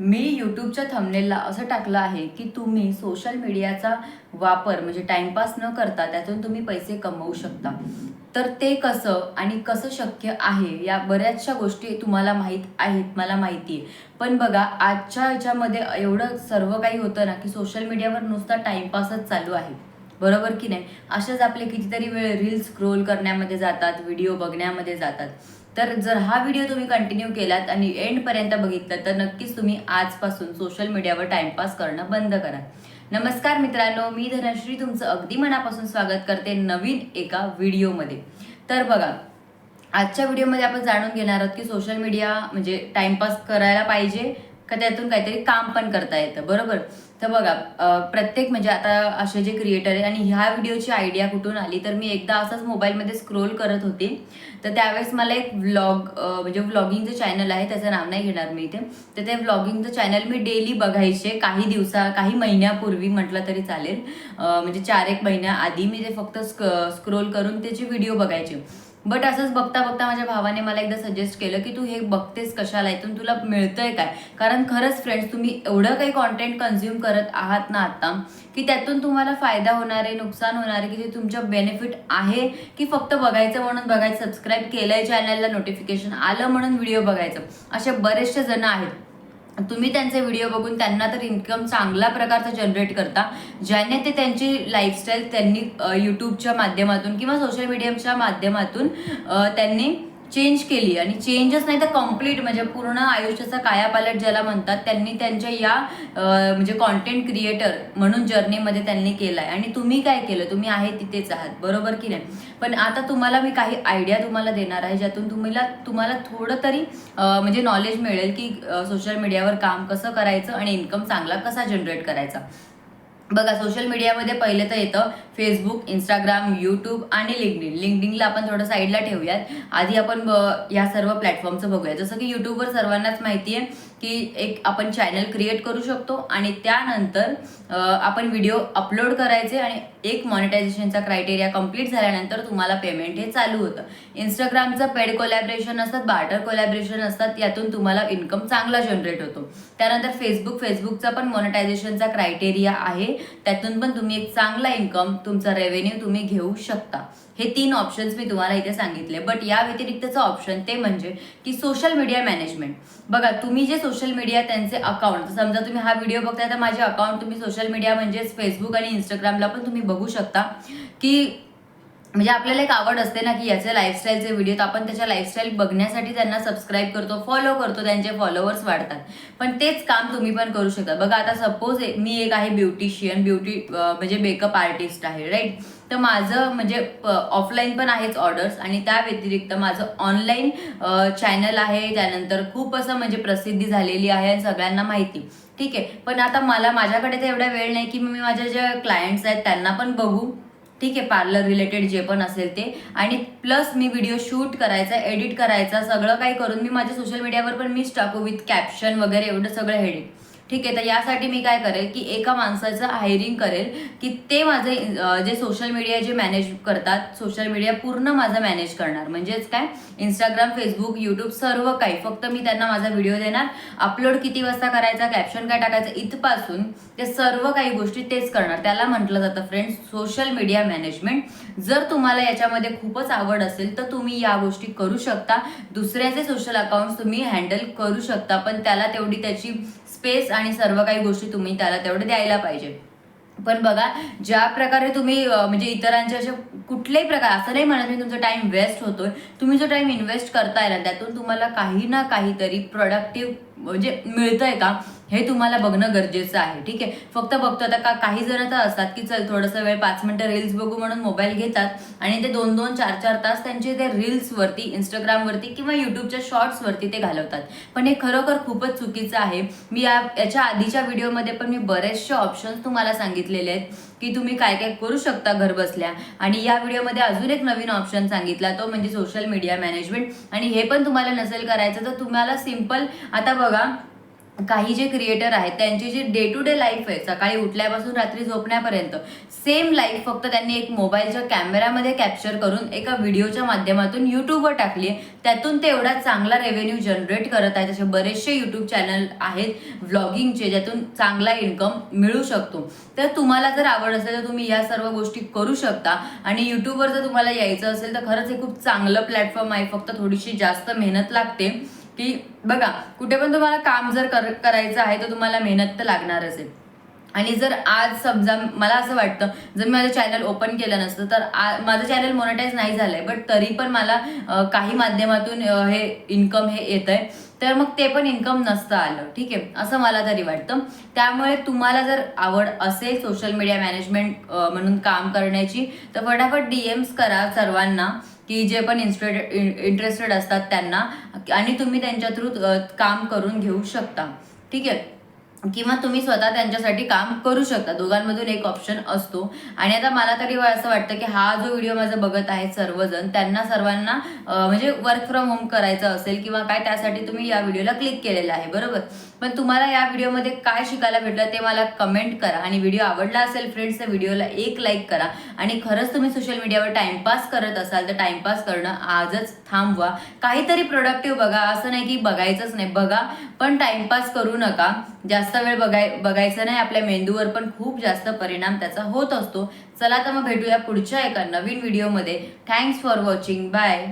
मी यूट्यूबच्या थंबनेलला असं टाकलं आहे की तुम्ही सोशल मीडियाचा वापर म्हणजे टाइमपास न करता त्यातून तुम्ही पैसे कमवू शकता. तर ते कसं आणि कसं शक्य आहे या बऱ्याचशा गोष्टी तुम्हाला माहीत आहेत मला माहिती आहे पण बघा आजच्या ह्याच्यामध्ये एवढं सर्व काही होतं ना की सोशल मीडियावर नुसता टाइमपासच चालू आहे. बरोबर की नाही? असेच आपले कितीतरी वेळ रील स्क्रोल करण्यामध्ये जातात व्हिडिओ बघण्यामध्ये जातात. तर जर हा व्हिडिओ तुम्ही कंटिन्यू केलात आणि एंडपर्यंत बघितलं तर नक्कीच तुम्ही आजपासून सोशल मीडियावर टाइमपास करणं बंद करा. नमस्कार मित्रांनो मी धनश्री तुमचं अगदी मनापासून स्वागत करते नवीन एका व्हिडिओमध्ये तर बघा आजच्या व्हिडिओमध्ये आपण जाणून घेणार आहोत की सोशल मीडिया म्हणजे टाइमपास करायला पाहिजे का त्यातून काहीतरी काम पण करता येतं बरोबर? तर बघा प्रत्येक म्हणजे आता असे जे क्रिएटर आहे आणि ह्या व्हिडिओची आयडिया कुठून आली तर मी एकदा असंच मोबाईलमध्ये स्क्रोल करत होते. तर त्यावेळेस मला एक व्लॉग म्हणजे व्लॉगिंगचं चॅनल आहे त्याचं नाव नाही घेणार मी इथे. तर ते व्लॉगिंगचं चॅनल मी डेली बघायचे काही दिवसा काही महिन्यापूर्वी म्हटलं तरी चालेल. म्हणजे चार एक महिन्याआधी मी ते फक्त स्क स्क्रोल करून त्याचे व्हिडिओ बघायचे. बट असंच बघता बघता माझ्या भावाने मला एकदा सजेस्ट केलं की तू हे बघतेस कशाला इथून तुला मिळतंय काय? कारण खरंच फ्रेंड्स तुम्ही एवढं काही कॉन्टेंट कन्झ्युम करत आहात ना आता की त्यातून तुम्हाला फायदा होणार आहे नुकसान होणार आहे की ते तुमच्या बेनिफिट आहे की फक्त बघायचं म्हणून बघायचं सबस्क्राईब केलंय चॅनलला नोटिफिकेशन आलं म्हणून व्हिडिओ बघायचं. असे बरेचसे जण आहेत. तुम्ही त्यांचे व्हिडिओ बघून त्यांना तर इन्कम चांगल्या प्रकारचा जनरेट करता. ज्याने ते त्यांची लाईफस्टाईल त्यांनी यूट्यूबच्या माध्यमातून किंवा सोशल मीडियाच्या माध्यमातून त्यांनी चेंज केली. आणि चेंजच नाही तर कंप्लीट म्हणजे पूर्ण आयुष्याचा कायापालट ज्याला म्हणतात त्यांनी त्यांच्या या म्हणजे कॉन्टेंट क्रिएटर म्हणून जर्नीमध्ये त्यांनी केलं आहे आणि तुम्ही काय केलं? तुम्ही आहे तिथेच आहात. बरोबर की नाही? पण आता तुम्हाला मी काही आयडिया तुम्हाला देणार आहे ज्यातून तुम्हाला तुम्हाला थोडं तरी म्हणजे नॉलेज मिळेल की सोशल मीडियावर काम कसं करायचं आणि इन्कम चांगला कसा जनरेट करायचा. बघा सोशल मीडियामध्ये पहिले तर येतं फेसबुक इंस्टाग्राम यूट्यूब आणि लिंकडिन लिंकडिनला आपण थोडं साईडला ठेवूयात. आधी आपण ब- या सर्व प्लॅटफॉर्मचं बघूया जसं की यूट्यूबवर सर्वांनाच माहिती आहे की एक आपण चॅनल क्रिएट करू शकतो आणि त्यानंतर आपण व्हिडिओ अपलोड करायचे आणि एक मॉनिटायझेशनचा क्रायटेरिया कंप्लीट झाल्यानंतर तुम्हाला पेमेंट हे चालू होतं. इंस्टाग्रामचं पेड कोलॅबरेशन असतात बार्टर कोलॅबरेशन असतात यातून तुम्हाला इन्कम चांगला जनरेट होतो. त्यानंतर फेसबुक फेसबुकचा पण मॉनिटायझेशनचा क्रायटेरिया आहे. त्यातून पण तुम्ही एक चांगला इन्कम तुमचा रेव्हेन्यू तुम्ही घेऊ शकता. हे तीन ऑप्शन्स मी तुम्हाला इथे सांगितले. बट या व्यतिरिक्तचं ऑप्शन ते म्हणजे की सोशल मीडिया मॅनेजमेंट बघा तुम्ही जे सोशल मीडिया त्यांचे अकाउंट समजा तुम्ही हा व्हिडिओ बघताय तर माझे अकाउंट तुम्ही सोशल मीडिया म्हणजेच फेसबुक आणि इंस्टाग्रामला पण तुम्ही बघू शकता की म्हणजे आपल्याला एक आवड असते ना की याचे लाईफस्टाईलचे व्हिडिओ तर आपण त्याच्या लाईफस्टाईल बघण्यासाठी त्यांना सबस्क्राईब करतो फॉलो करतो त्यांचे फॉलोअर्स वाढतात. पण तेच काम तुम्ही पण करू शकता. बघा आता सपोज मी एक आहे ब्युटिशियन ब्युटी म्हणजे मेकअप आर्टिस्ट आहे राईट तर माझं म्हणजे ऑफलाईन पण आहेच ऑर्डर्स आणि त्या व्यतिरिक्त माझं ऑनलाईन चॅनल आहे. त्यानंतर खूप असं म्हणजे प्रसिद्धी झालेली आहे सगळ्यांना माहिती. ठीक आहे. पण आता मला माझ्याकडे तर एवढा वेळ नाही की मी माझ्या ज्या क्लायंट्स आहेत त्यांना पण बघू. ठीक आहे पार्लर रिलेटेड जे पण असेल ते. आणि प्लस मी व्हिडिओ शूट करायचा एडिट करायचा सगळं काही करून मी माझ्या सोशल मीडियावर पण मीच टाकू विथ कॅप्शन वगैरे एवढं सगळं हेडिंग ठीक आहे तर यासाठी मी काय करेल की एका माणसाचं हायरिंग करेल की ते माझे जे सोशल मीडिया जे मॅनेज करतात सोशल मीडिया पूर्ण माझं मॅनेज करणार. म्हणजेच काय? इंस्टाग्राम फेसबुक यूट्यूब सर्व काही. फक्त मी त्यांना माझा व्हिडिओ देणार. अपलोड किती वाजता करायचा कॅप्शन काय टाकायचं इथपासून ते सर्व काही गोष्टी तेच करणार. त्याला म्हटलं जातं फ्रेंड्स सोशल मीडिया मॅनेजमेंट जर तुम्हाला याच्यामध्ये खूपच आवड असेल तर तुम्ही या गोष्टी करू शकता. दुसऱ्याचे सोशल अकाउंट तुम्ही हँडल करू शकता पण त्याला तेवढी त्याची स्पेस आणि सर्व काही गोष्टी तुम्ही त्याला तेवढे द्यायला पाहिजे. पण बघा ज्या प्रकारे तुम्ही म्हणजे इतरांचे असे कुठल्याही प्रकार असं नाही म्हणत मी तुमचा टाईम वेस्ट होतोय. तुम्ही जो टाईम इन्व्हेस्ट करताय ना त्यातून तुम्हाला काही ना काहीतरी प्रोडक्टिव्ह म्हणजे मिळतंय का? हे तुम्हाला बघणं गरजेचं आहे ठीक आहे? फक्त बघतो आता का काही जण तर असतात की चल थोडंसं वेळ पाच मिनटं रील्स बघू म्हणून मोबाईल घेतात आणि ते दोन दोन चार चार तास त्यांचे ते रील्सवरती इंस्टाग्रामवरती किंवा यूट्यूबच्या शॉर्ट्सवरती ते घालवतात. पण हे खरोखर खूपच चुकीचं आहे. मी या याच्या आधीच्या व्हिडिओमध्ये पण मी बरेचसे ऑप्शन्स तुम्हाला सांगितलेले आहेत की तुम्ही काय काय करू शकता घर बसल्या आणि या व्हिडिओमध्ये अजून एक नवीन ऑप्शन सांगितला तो म्हणजे सोशल मीडिया मॅनेजमेंट आणि हे पण तुम्हाला नसेल करायचं तर तुम्हाला सिंपल आता बघा काही जे क्रिएटर आहेत त्यांची जी डे टू डे लाईफ आहे सकाळी उठल्यापासून रात्री झोपण्यापर्यंत सेम लाईफ फक्त त्यांनी एक मोबाईलच्या कॅमेऱ्यामध्ये कॅप्चर करून एका व्हिडिओच्या माध्यमातून यूट्यूबवर टाकली आहे. त्यातून ते एवढा चांगला रेव्हेन्यू जनरेट करत आहेत असे बरेचसे यूट्यूब चॅनल आहेत व्लॉगिंगचे ज्यातून चांगला इन्कम मिळू शकतो. तर तुम्हाला जर आवड असेल तर तुम्ही या सर्व गोष्टी करू शकता. आणि यूट्यूबवर जर तुम्हाला यायचं असेल तर खरंच हे खूप चांगलं प्लॅटफॉर्म आहे. फक्त थोडीशी जास्त मेहनत लागते. की बघा कुठे पण तुम्हाला काम जर कर करायचं आहे तर तुम्हाला मेहनत तर लागणारच आहे. आणि जर आज समजा मला असं वाटतं जर मी माझं चॅनल ओपन केलं नसतं तर आ माझं चॅनल मोनिटाईज नाही झालंय बट तरी पण मला काही माध्यमातून हे इन्कम हे येत आहे तर मग ते पण इन्कम नसतं आलं ठीक आहे? असं मला तरी वाटतं. त्यामुळे तुम्हाला जर आवड असेल सोशल मीडिया मॅनेजमेंट म्हणून काम करण्याची तर फटाफट डी एम्स करा सर्वांना की जे पण इंस्टेड इंटरेस्टेड असतात त्यांना. आणि तुम्ही त्यांच्या थ्रू काम करून घेऊ शकता. ठीक आहे? किंवा तुम्ही स्वतः त्यांच्यासाठी काम करू शकता. दोघांमधून एक ऑप्शन असतो. आणि आता मला तरी असं वाटतं की हा जो व्हिडिओ माझा बघत आहे सर्वजण त्यांना सर्वांना म्हणजे वर्क फ्रॉम होम करायचं असेल किंवा काय त्यासाठी तुम्ही या व्हिडिओला क्लिक केलेला आहे. बरोबर? पण तुम्हाला या व्हिडिओमध्ये काय शिकायला भेटलं ते मला कमेंट करा. आणि व्हिडिओ आवडला असेल फ्रेंड्स तर व्हिडिओला एक लाईक करा. आणि खरंच तुम्ही सोशल मीडियावर टाइमपास करत असाल तर टाइमपास करणं आजच थांबवा. काहीतरी प्रोडक्टिव्ह बघा. असं नाही की बघायचंच नाही. बघा पण टाइमपास करू नका. जास्त वेळ बघाय बघायचं नाही. आपल्या मेंदूवर पण खूप जास्त परिणाम त्याचा होत असतो. चला तर मग भेटूया पुढच्या एका नवीन व्हिडिओमध्ये थँक्स फॉर वॉचिंग बाय